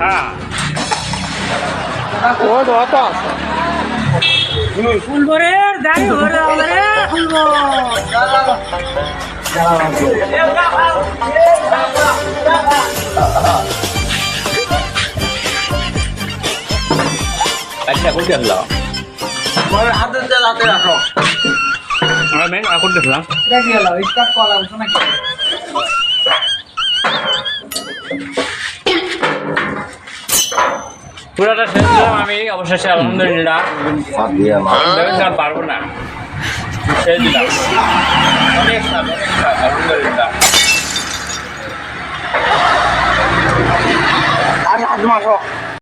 আদেশার বিধি এবারে খুলবো রে গাড়ি ভরে হবে রে খুলবো আচ্ছা কোথায় আসলাম হাতে হাতে রাখো। আর কোথায় আসলাম দেখি গেল স্টার্ট করা উঠো নাকি পুরাটা শেষ করলাম আমি অবশেষে আলহামদুলিল্লাহ পারব না। আলহামদুলিল্লাহ। আর মারো